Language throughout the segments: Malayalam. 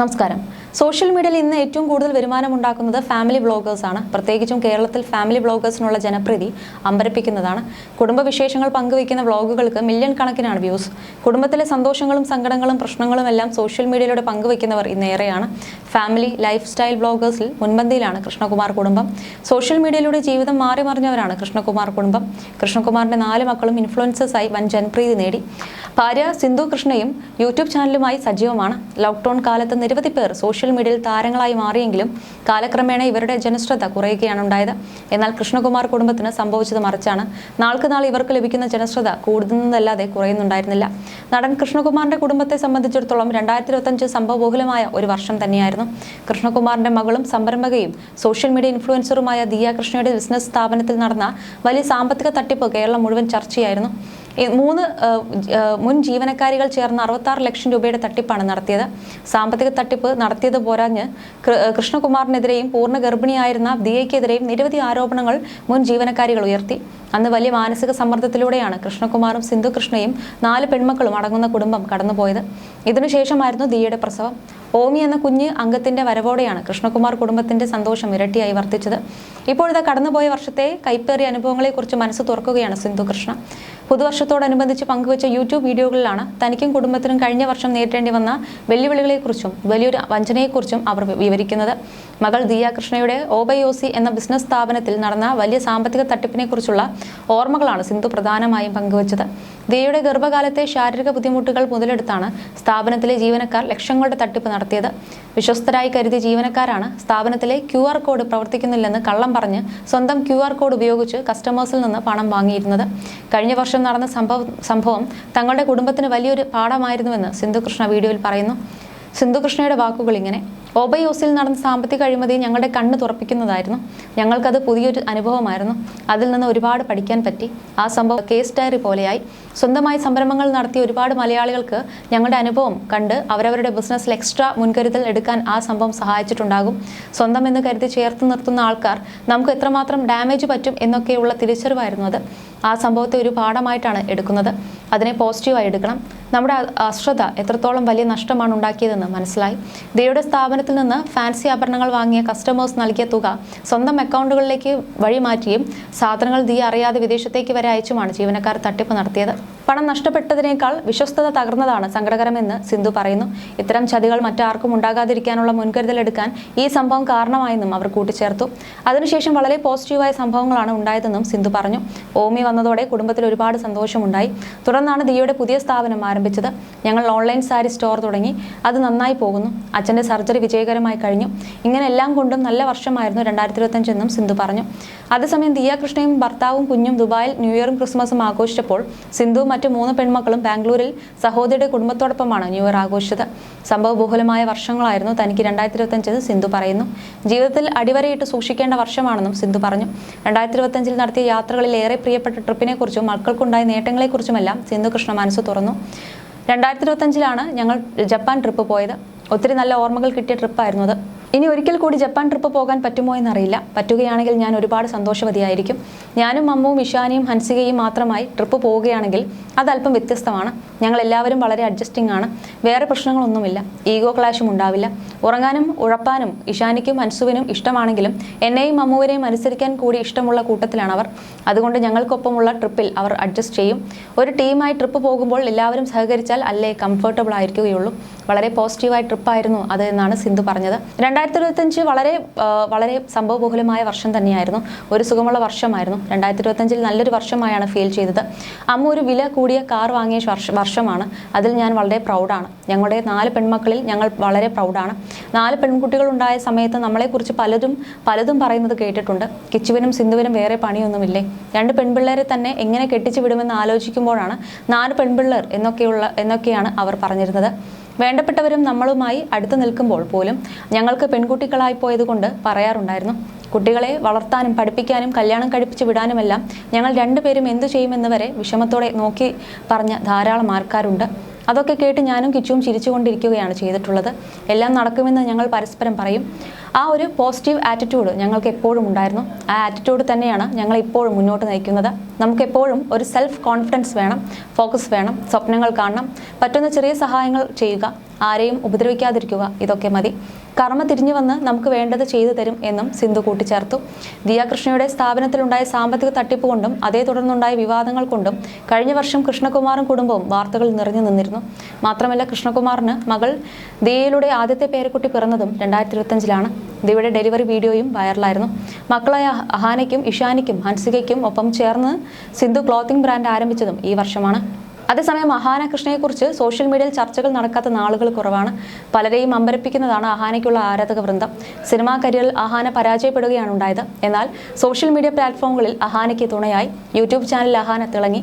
നമസ്കാരം. സോഷ്യൽ മീഡിയയിൽ ഇന്ന് ഏറ്റവും കൂടുതൽ വരുമാനം ഉണ്ടാക്കുന്നത് ഫാമിലി വ്ളോഗേഴ്സാണ് പ്രത്യേകിച്ചും കേരളത്തിൽ ഫാമിലി വ്ളോഗേഴ്സിനുള്ള ജനപ്രീതി അമ്പരപ്പിക്കുന്നതാണ്. കുടുംബ വിശേഷങ്ങൾ പങ്കുവയ്ക്കുന്ന വ്ളോഗുകൾക്ക് മില്യൺ കണക്കിനാണ് വ്യൂസ് കുടുംബത്തിലെ സന്തോഷങ്ങളും സങ്കടങ്ങളും പ്രശ്നങ്ങളും എല്ലാം സോഷ്യൽ മീഡിയയിലൂടെ പങ്കുവയ്ക്കുന്നവർ ഇന്നേറെയാണ് ഫാമിലി ലൈഫ് സ്റ്റൈൽ വ്ളോഗേഴ്സിൽ മുൻപന്തിയിലാണ് കൃഷ്ണകുമാർ കുടുംബം. സോഷ്യൽ മീഡിയയിലൂടെ ജീവിതം മാറി മറിഞ്ഞവരാണ് കൃഷ്ണകുമാർ കുടുംബം. കൃഷ്ണകുമാറിന്റെ നാല് മക്കളും ഇൻഫ്ലുവൻസേഴ്സായി വൻ ജനപ്രീതി നേടി. ഭാര്യ സിന്ധു കൃഷ്ണയും യൂട്യൂബ് ചാനലുമായി സജീവമാണ്. ലോക്ക്ഡൌൺ കാലത്ത് നിരവധി പേർ സോഷ്യൽ മീഡിയയിൽ താരങ്ങളായി മാറിയെങ്കിലും കാലക്രമേണ ഇവരുടെ ജനശ്രദ്ധ കുറയുകയാണ് ഉണ്ടായത്. എന്നാൽ കൃഷ്ണകുമാർ കുടുംബത്തിന് സംഭവിച്ചത് മറിച്ചാണ്. നാൾക്ക് നാൾ ഇവർക്ക് ലഭിക്കുന്ന ജനശ്രദ്ധ കൂടുന്നതല്ലാതെ കുറയുന്നുണ്ടായിരുന്നില്ല. നടൻ കൃഷ്ണകുമാറിന്റെ കുടുംബത്തെ സംബന്ധിച്ചിടത്തോളം രണ്ടായിരത്തി ഇരുപത്തഞ്ച് സംഭവബഹുലമായ ഒരു വർഷം തന്നെയായിരുന്നു. കൃഷ്ണകുമാറിന്റെ മകളും സംരംഭകയും സോഷ്യൽ മീഡിയ ഇൻഫ്ലുവൻസറുമായ ദിയ കൃഷ്ണയുടെ ബിസിനസ് സ്ഥാപനത്തിൽ നടന്ന വലിയ സാമ്പത്തിക തട്ടിപ്പ് കേരളം മുഴുവൻ ചർച്ചയായിരുന്നു. മൂന്ന് മുൻ ജീവനക്കാരികൾ ചേർന്ന് അറുപത്താറ് ലക്ഷം രൂപയുടെ തട്ടിപ്പാണ് നടത്തിയത്. സാമ്പത്തിക തട്ടിപ്പ് നടത്തിയത് പോരാഞ്ഞ് കൃഷ്ണകുമാറിനെതിരെയും പൂർണ ഗർഭിണിയായിരുന്ന ദിയയ്ക്കെതിരെയും നിരവധി ആരോപണങ്ങൾ മുൻ ജീവനക്കാരികൾ ഉയർത്തി. അന്ന് വലിയ മാനസിക സമ്മർദ്ദത്തിലൂടെയാണ് കൃഷ്ണകുമാറും സിന്ധു കൃഷ്ണയും നാല് പെൺമക്കളും അടങ്ങുന്ന കുടുംബം കടന്നുപോയത്. ഇതിനുശേഷമായിരുന്നു ദിയയുടെ പ്രസവം. ഓമി എന്ന കുഞ്ഞ് അംഗത്തിന്റെ വരവോടെയാണ് കൃഷ്ണകുമാർ കുടുംബത്തിന്റെ സന്തോഷം ഇരട്ടിയായി വർദ്ധിച്ചത്. ഇപ്പോഴത്തെ കടന്നുപോയ വർഷത്തെ കൈപ്പേറിയ അനുഭവങ്ങളെക്കുറിച്ച് മനസ്സ് തുറക്കുകയാണ് സിന്ധു കൃഷ്ണ. പുതുവർഷത്തോടനുബന്ധിച്ച് പങ്കുവച്ച യൂട്യൂബ് വീഡിയോകളിലാണ് തനിക്കും കുടുംബത്തിനും കഴിഞ്ഞ വർഷം നേരിടേണ്ടി വന്ന വെല്ലുവിളികളെക്കുറിച്ചും വലിയൊരു വഞ്ചനയെക്കുറിച്ചും അവർ വിവരിക്കുന്നത്. മകൾ ദിയാകൃഷ്ണയുടെ ഓബയോസി എന്ന ബിസിനസ് സ്ഥാപനത്തിൽ നടന്ന വലിയ സാമ്പത്തിക തട്ടിപ്പിനെക്കുറിച്ചുള്ള ഓർമ്മകളാണ് സിന്ധു പ്രധാനമായും പങ്കുവച്ചത്. ദിയയുടെ ഗർഭകാലത്തെ ശാരീരിക ബുദ്ധിമുട്ടുകൾ മുതലെടുത്താണ് സ്ഥാപനത്തിലെ ജീവനക്കാർ ലക്ഷങ്ങളുടെ തട്ടിപ്പ് നടത്തിയത്. വിശ്വസ്തരായി കരുതിയ ജീവനക്കാരാണ് സ്ഥാപനത്തിലെ ക്യു ആർ കോഡ് പ്രവർത്തിക്കുന്നില്ലെന്ന് കള്ളം പറഞ്ഞ് സ്വന്തം ക്യു ആർ കോഡ് ഉപയോഗിച്ച് കസ്റ്റമേഴ്സിൽ നിന്ന് പണം വാങ്ങിയിരുന്നത്. കഴിഞ്ഞ വർഷം നടന്ന സംഭവം സംഭവം തങ്ങളുടെ കുടുംബത്തിന് വലിയൊരു പാഠമായിരുന്നുവെന്ന് സിന്ധുകൃഷ്ണ വീഡിയോയിൽ പറയുന്നു. സിന്ധുകൃഷ്ണയുടെ വാക്കുകൾ ഇങ്ങനെ. ഓബയോസിൽ നടന്ന സാമ്പത്തിക അഴിമതി ഞങ്ങളുടെ കണ്ണ് തുറപ്പിക്കുന്നതായിരുന്നു. ഞങ്ങൾക്കത് പുതിയൊരു അനുഭവമായിരുന്നു. അതിൽ നിന്ന് ഒരുപാട് പഠിക്കാൻ പറ്റി. ആ സംഭവം കേസ് ഡയറി പോലെയായി. സ്വന്തമായി സംരംഭങ്ങൾ നടത്തിയ ഒരുപാട് മലയാളികൾക്ക് ഞങ്ങളുടെ അനുഭവം കണ്ട് അവരവരുടെ ബിസിനസ്സിൽ എക്സ്ട്രാ മുൻകരുതൽ എടുക്കാൻ ആ സംഭവം സഹായിച്ചിട്ടുണ്ടാകും. സ്വന്തം എന്ന് കരുതി ചേർത്ത് നിർത്തുന്ന ആൾക്കാർ നമുക്ക് എത്രമാത്രം ഡാമേജ് പറ്റും എന്നൊക്കെയുള്ള തിരിച്ചറിവായിരുന്നു അത്. ആ സംഭവത്തെ ഒരു പാഠമായിട്ടാണ് എടുക്കുന്നത്. അതിനെ പോസിറ്റീവായി എടുക്കണം. നമ്മുടെ അശ്രദ്ധ എത്രത്തോളം വലിയ നഷ്ടമാണ് ഉണ്ടാക്കിയതെന്ന് മനസ്സിലായി. ദയുടെ സ്ഥാപനത്തിൽ നിന്ന് ഫാൻസി ആഭരണങ്ങൾ വാങ്ങിയ കസ്റ്റമേഴ്സ് നൽകിയ തുക സ്വന്തം അക്കൗണ്ടുകളിലേക്ക് വഴിമാറ്റിയും സാധനങ്ങൾ ദിയ അറിയാതെ വിദേശത്തേക്ക് വരെ അയച്ചുമാണ് ജീവനക്കാർ തട്ടിപ്പ് നടത്തിയത്. പണം നഷ്ടപ്പെട്ടതിനേക്കാൾ വിശ്വസ്തത തകർന്നതാണ് സങ്കടകരമെന്ന് സിന്ധു പറയുന്നു. ഇത്തരം ചതികൾ മറ്റാർക്കും ഉണ്ടാകാതിരിക്കാനുള്ള മുൻകരുതൽ എടുക്കാൻ ഈ സംഭവം കാരണമായെന്നും അവർ കൂട്ടിച്ചേർത്തു. അതിനുശേഷം വളരെ പോസിറ്റീവായ സംഭവങ്ങളാണ് ഉണ്ടായതെന്നും സിന്ധു പറഞ്ഞു. ഓമി വന്നതോടെ കുടുംബത്തിൽ ഒരുപാട് സന്തോഷമുണ്ടായി. തുടർന്നാണ് ദിയയുടെ പുതിയ സ്ഥാപനം ആരംഭിച്ചത്. ഞങ്ങൾ ഓൺലൈൻ സാരി സ്റ്റോർ തുടങ്ങി. അത് നന്നായി പോകുന്നു. അച്ഛന്റെ സർജറി വിജയകരമായി കഴിഞ്ഞു. ഇങ്ങനെ എല്ലാം കൊണ്ടും നല്ല വർഷമായിരുന്നു രണ്ടായിരത്തി ഇരുപത്തഞ്ചെന്നും സിന്ധു പറഞ്ഞു. അതേസമയം ദിയാകൃഷ്ണയും ഭർത്താവും കുഞ്ഞും ദുബായിൽ ന്യൂഇയറും ക്രിസ്മസും ആഘോഷിച്ചപ്പോൾ സിന്ധുവും മറ്റു മൂന്ന് പെൺമക്കളും ബാംഗ്ലൂരിൽ സഹോദരിയുടെ കുടുംബത്തോടൊപ്പമാണ് ന്യൂ ഇയർ ആഘോഷിച്ചത്. സംഭവബഹുലമായ വർഷങ്ങളായിരുന്നു തനിക്ക് രണ്ടായിരത്തി ഇരുപത്തഞ്ചെന്ന് സിന്ധു പറയുന്നു. ജീവിതത്തിൽ അടിവരയിട്ട് സൂക്ഷിക്കേണ്ട വർഷമാണെന്നും സിന്ധു പറഞ്ഞു. രണ്ടായിരത്തി ഇരുപത്തഞ്ചിൽ നടത്തിയ യാത്രകളിൽ ഏറെ പ്രിയപ്പെട്ട ട്രിപ്പിനെക്കുറിച്ചും മക്കൾക്കുണ്ടായ നേട്ടങ്ങളെക്കുറിച്ചുമെല്ലാം സിന്ധു കൃഷ്ണ മനസ്സ് തുറന്നു. രണ്ടായിരത്തി ഇരുപത്തഞ്ചിലാണ് ഞങ്ങൾ ജപ്പാൻ ട്രിപ്പ് പോയത്. ഒത്തിരി നല്ല ഓർമ്മകൾ കിട്ടിയ ട്രിപ്പായിരുന്നു അത്. ഇനി ഒരിക്കൽ കൂടി ജപ്പാൻ ട്രിപ്പ് പോകാൻ പറ്റുമോ എന്നറിയില്ല. പറ്റുകയാണെങ്കിൽ ഞാൻ ഒരുപാട് സന്തോഷവതിയായിരിക്കും. ഞാനും അമ്മുവും ഇഷാനിയും ഹൻസികയും മാത്രമായി ട്രിപ്പ് പോവുകയാണെങ്കിൽ അതല്പം വ്യത്യസ്തമാണ്. ഞങ്ങൾ എല്ലാവരും വളരെ അഡ്ജസ്റ്റിംഗ് ആണ്. വേറെ പ്രശ്നങ്ങളൊന്നുമില്ല. ഈഗോ ക്ലാഷും ഉണ്ടാവില്ല. ഉറങ്ങാനും ഉഴപ്പാനും ഇഷാനിക്കും ഹൻസുവിനും ഇഷ്ടമാണെങ്കിലും എന്നെയും അമ്മുവിനെയും അനുസരിക്കാൻ കൂടി ഇഷ്ടമുള്ള കൂട്ടത്തിലാണ് അവർ അതുകൊണ്ട് ഞങ്ങൾക്കൊപ്പമുള്ള ട്രിപ്പിൽ അവർ അഡ്ജസ്റ്റ് ചെയ്യും. ഒരു ടീമായി ട്രിപ്പ് പോകുമ്പോൾ എല്ലാവരും സഹകരിച്ചാൽ അല്ലേ കംഫർട്ടബിൾ ആയിരിക്കുകയുള്ളൂ. വളരെ പോസിറ്റീവായ ട്രിപ്പായിരുന്നു അത് എന്നാണ് സിന്ധു പറഞ്ഞത്. രണ്ടായിരത്തി ഇരുപത്തഞ്ച് വളരെ വളരെ സംഭവബഹുലമായ വർഷം തന്നെയായിരുന്നു. ഒരു സുഖമുള്ള വർഷമായിരുന്നു. രണ്ടായിരത്തി ഇരുപത്തഞ്ചിൽ നല്ലൊരു വർഷമായാണ് ഫീൽ ചെയ്തത്. അമ്മ ഒരു വില കൂടിയ കാർ വാങ്ങിയ വർഷമാണ്. അതിൽ ഞാൻ വളരെ പ്രൗഡാണ്. ഞങ്ങളുടെ നാല് പെൺമക്കളിൽ ഞങ്ങൾ വളരെ പ്രൗഡാണ്. നാല് പെൺകുട്ടികൾ ഉണ്ടായ സമയത്ത് നമ്മളെക്കുറിച്ച് പലരും പലതും പറയുന്നത് കേട്ടിട്ടുണ്ട്. കിച്ചുവിനും സിന്ധുവിനും വേറെ പണിയൊന്നുമില്ലേ? രണ്ട് പെൺപിള്ളേരെ തന്നെ എങ്ങനെ കെട്ടിച്ചു വിടുമെന്ന് ആലോചിക്കുമ്പോഴാണ് നാല് പെൺപിള്ളേർ എന്നൊക്കെയുള്ള എന്നൊക്കെയാണ് അവർ പറഞ്ഞിരുന്നത്. വേണ്ടപ്പെട്ടവരും നമ്മളുമായി അടുത്ത് നിൽക്കുമ്പോൾ പോലും ഞങ്ങൾക്ക് പെൺകുട്ടികളായി പോയതുകൊണ്ട് പറയാറുണ്ടായിരുന്നു. കുട്ടികളെ വളർത്താനും പഠിപ്പിക്കാനും കല്യാണം കഴിപ്പിച്ച് വിടാനുമെല്ലാം ഞങ്ങൾ രണ്ടുപേരും എന്തു ചെയ്യുമെന്ന് വരെ വിഷമത്തോടെ നോക്കി പറഞ്ഞ ധാരാളം ആൾക്കാരുണ്ട്. അതൊക്കെ കേട്ട് ഞാനും കിച്ചുവും ചിരിച്ചുകൊണ്ടിരിക്കുകയാണ് ചെയ്തിട്ടുള്ളത്. എല്ലാം നടക്കുമെന്ന് ഞങ്ങൾ പരസ്പരം പറയും. ആ ഒരു പോസിറ്റീവ് ആറ്റിറ്റ്യൂഡ് ഞങ്ങൾക്ക് എപ്പോഴും ഉണ്ടായിരുന്നു. ആ ആറ്റിറ്റ്യൂഡ് തന്നെയാണ് ഞങ്ങൾ ഇപ്പോഴും മുന്നോട്ട് നയിക്കുന്നത്. നമുക്കെപ്പോഴും ഒരു സെൽഫ് കോൺഫിഡൻസ് വേണം ഫോക്കസ് വേണം സ്വപ്നങ്ങൾ കാണണം പറ്റുന്ന ചെറിയ സഹായങ്ങൾ ചെയ്യുക ആരെയും ഉപദ്രവിക്കാതിരിക്കുക ഇതൊക്കെ മതി. കർമ്മ തിരിഞ്ഞു വന്ന് നമുക്ക് വേണ്ടത് ചെയ്തു തരും എന്നും സിന്ധു കൂട്ടിച്ചേർത്തു. ദിയാകൃഷ്ണയുടെ സ്ഥാപനത്തിലുണ്ടായ സാമ്പത്തിക തട്ടിപ്പ് കൊണ്ടും അതേ തുടർന്നുണ്ടായ വിവാദങ്ങൾ കൊണ്ടും കഴിഞ്ഞ വർഷം കൃഷ്ണകുമാറും കുടുംബവും വാർത്തകൾ നിറഞ്ഞു നിന്നിരുന്നു. മാത്രമല്ല കൃഷ്ണകുമാറിന് മകൾ ദിയയിലൂടെ ആദ്യത്തെ പേരക്കുട്ടി പിറന്നതും രണ്ടായിരത്തി ഇരുപത്തഞ്ചിലാണ് ദിയയുടെ ഡെലിവറി വീഡിയോയും വൈറലായിരുന്നു. മക്കളായ അഹാനയ്ക്കും ഇഷാനിക്കും ഹൻസികയ്ക്കും ഒപ്പം ചേർന്ന് സിന്ധു ക്ലോത്തിംഗ് ബ്രാൻഡ് ആരംഭിച്ചതും ഈ വർഷമാണ്. അതേസമയം അഹാന കൃഷ്ണയെക്കുറിച്ച് സോഷ്യൽ മീഡിയയിൽ ചർച്ചകൾ നടക്കാത്ത നാളുകൾ കുറവാണ്. പലരെയും അമ്പരപ്പിക്കുന്നതാണ് അഹാനയ്ക്കുള്ള ആരാധക വൃന്ദം. സിനിമാ കരിയറിൽ അഹാന പരാജയപ്പെടുകയാണ് ഉണ്ടായത്. എന്നാൽ സോഷ്യൽ മീഡിയ പ്ലാറ്റ്ഫോമുകളിൽ അഹാനയ്ക്ക് തുണയായി യൂട്യൂബ് ചാനലിൽ അഹാന തിളങ്ങി.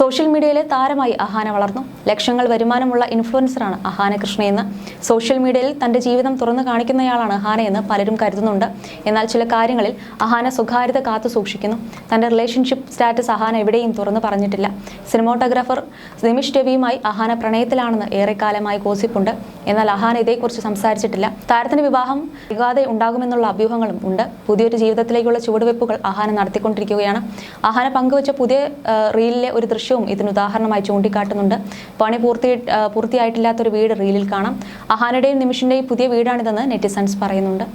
സോഷ്യൽ മീഡിയയിലെ താരമായി അഹാന വളർന്നു. ലക്ഷങ്ങൾ വരുമാനമുള്ള ഇൻഫ്ലുവൻസറാണ് അഹാന കൃഷ്ണയെന്ന്. സോഷ്യൽ മീഡിയയിൽ തന്റെ ജീവിതം തുറന്നു കാണിക്കുന്നയാളാണ് അഹാനയെന്ന് പലരും കരുതുന്നുണ്ട്. എന്നാൽ ചില കാര്യങ്ങളിൽ അഹാന സ്വകാര്യത കാത്തു സൂക്ഷിക്കുന്നു. തന്റെ റിലേഷൻഷിപ്പ് സ്റ്റാറ്റസ് അഹാന എവിടെയും തുറന്നു പറഞ്ഞിട്ടില്ല. സിനിമോട്ടോഗ്രാഫർ നിമിഷ് രവിയുമായി അഹാന പ്രണയത്തിലാണെന്ന് ഏറെക്കാലമായി ഗോസിപ്പുണ്ട്. എന്നാൽ അഹാന ഇതേക്കുറിച്ച് സംസാരിച്ചിട്ടില്ല. താരത്തിന്റെ വിവാഹം വൈകാതെ ഉണ്ടാകുമെന്നുള്ള അഭ്യൂഹങ്ങളും ഉണ്ട്. പുതിയൊരു ജീവിതത്തിലേക്കുള്ള ചുവടുവെപ്പുകൾ അഹാന നടത്തിക്കൊണ്ടിരിക്കുകയാണ്. അഹാന പങ്കുവച്ച പുതിയ റീലിലെ ഒരു ദൃശ്യവും ഇതിന് ഉദാഹരണമായി ചൂണ്ടിക്കാട്ടുന്നുണ്ട്. പണി പൂർത്തി പൂർത്തിയായിട്ടില്ലാത്തൊരു വീട് റീലിൽ കാണാം. അഹാനയുടെയും നിമിഷിന്റെയും പുതിയ വീടാണിതെന്ന് നെറ്റിസൺസ് പറയുന്നുണ്ട്.